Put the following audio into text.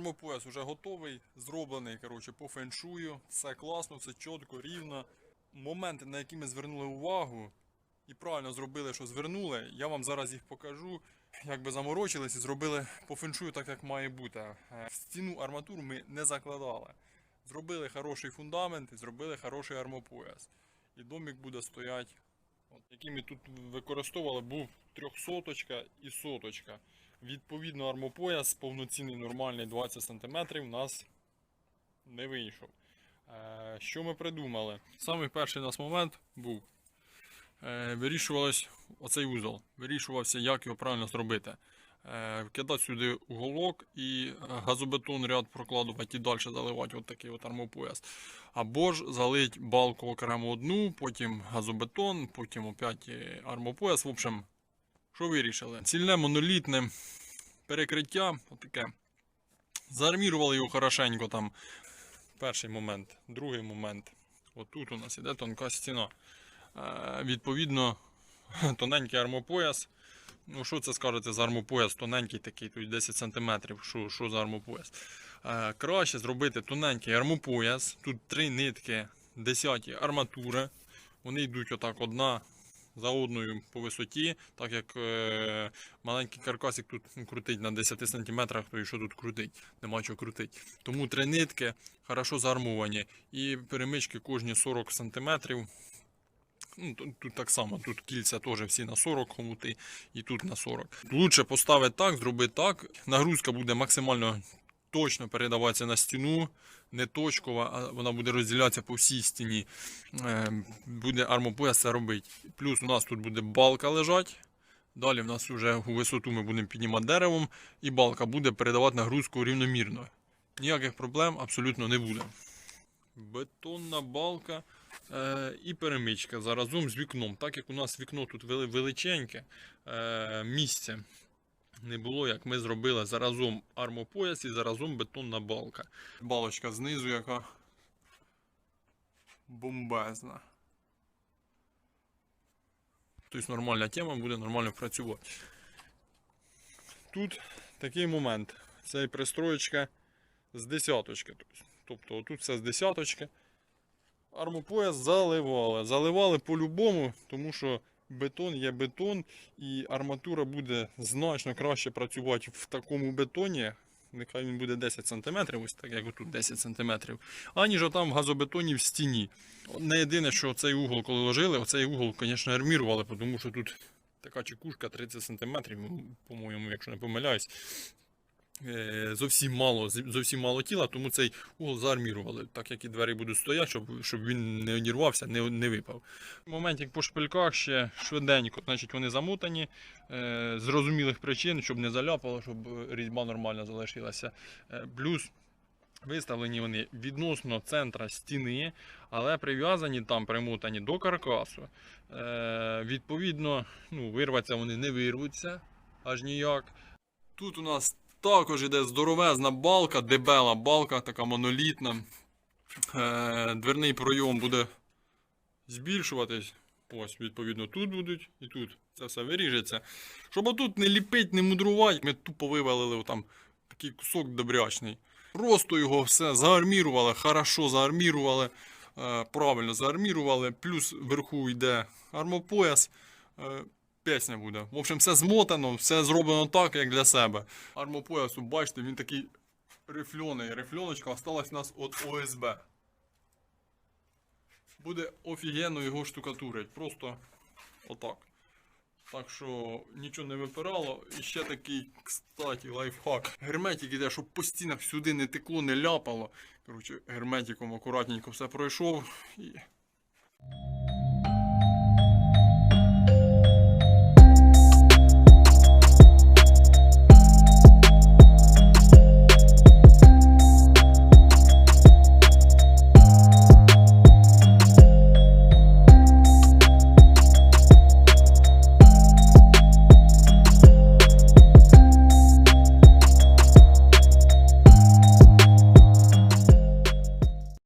Армопояс вже готовий, зроблений коротше, по феншую. Все класно, все чітко, рівно. Моменти, на які ми звернули увагу, і правильно зробили, що звернули, я вам зараз їх покажу. Якби заморочились і зробили по феншую так, як має бути. Е, В стіну арматуру ми не закладали. Зробили хороший фундамент і зробили хороший армопояс. І домик буде стояти. От, який ми тут використовували, був трьохсоточка і соточка. Відповідно, армопояс повноцінний нормальний 20 см у нас не вийшов. Е, Що ми придумали? Самий перший у нас момент був. Е, Вирішувалось оцей узол. Вирішувався, як його правильно зробити. Е, Вкидати сюди уголок і газобетон ряд прокладувати і далі заливати от такий от армопояс. Або ж залить балку окремо одну, потім газобетон, потім опять е, армопояс. В общем, що вирішили? Цільне монолітне перекриття, отаке. Заармірували його хорошенько там. Перший момент, другий момент. Отут у нас іде тонка стіна. Е, відповідно, тоненький армопояс. Ну, що це скажете за армопояс? Тоненький такий, тут 10 см. Що, за армопояс? Е, краще зробити тоненький армопояс. Тут три нитки, 10 арматури. Вони йдуть отак одна за одною по висоті, так як е, маленький каркасик тут ну, крутить на 10 см, то і що тут крутить? Нема чого крутить. Тому три нитки хорошо заармовані. І перемички кожні 40 см. Ну, тут, так само, тут кільця теж всі на 40 хомути і тут на 40. Лучше поставити так, зробити так. Нагрузка буде максимально точно передаватися на стіну, не точкова, а вона буде розділятися по всій стіні. Е, буде армопояс це робити. Плюс у нас тут буде балка лежати. Далі в нас вже у висоту ми будемо піднімати деревом, і балка буде передавати нагрузку рівномірно. Ніяких проблем абсолютно не буде. Бетонна балка е, і перемичка заразом з вікном. Так як у нас вікно тут величеньке е, місце не було, як ми зробили заразом армопояс і заразом бетонна балка. Балочка знизу, яка бомбезна. Тобто нормальна тема буде нормально працювати. Тут такий момент. Це пристроєчка з десяточки. Тобто отут все з десяточки. Армопояс заливали. Заливали по-любому, тому що бетон є бетон, і арматура буде значно краще працювати в такому бетоні. Нехай він буде 10 см, ось так як отут 10 см, аніж отам в газобетоні в стіні. Не єдине, що цей угол, коли ложили, оцей угол, звісно, армірували, тому що тут така чекушка 30 см, по-моєму, якщо не помиляюсь. Е, Зовсім мало, зовсім мало тіла, тому цей угол заармірували, так як і двері будуть стояти, щоб, щоб він не одірвався, не, не випав. Моментик по шпильках ще швиденько, значить вони замотані е, з зрозумілих причин, щоб не заляпало, щоб різьба нормально залишилася. Е, плюс виставлені вони відносно центра стіни, але прив'язані там, примотані до каркасу. Е, відповідно, ну, вирватися вони не вирвуться аж ніяк. Тут у нас також іде здоровезна балка, дебела балка, така монолітна. Е, дверний пройом буде збільшуватись. Ось, відповідно, тут будуть і тут. Це все виріжеться. Щоб отут не ліпить, не мудрувати, ми тупо вивалили там такий кусок добрячний. Просто його все заармірували, хорошо заармірували, е, правильно заармірували, плюс вверху йде армопояс. Пісня буде. В общем, все змотано, все зроблено так, як для себе. Армопоясу, бачите, він такий рифльоний. Рифльоночка осталась у нас від ОСБ. Буде офігенно його штукатурить. Просто отак. Так що нічого не випирало. І ще такий, кстати, лайфхак. Герметик іде, щоб по стінах сюди не текло, не ляпало. Коротше, герметиком акуратненько все пройшов і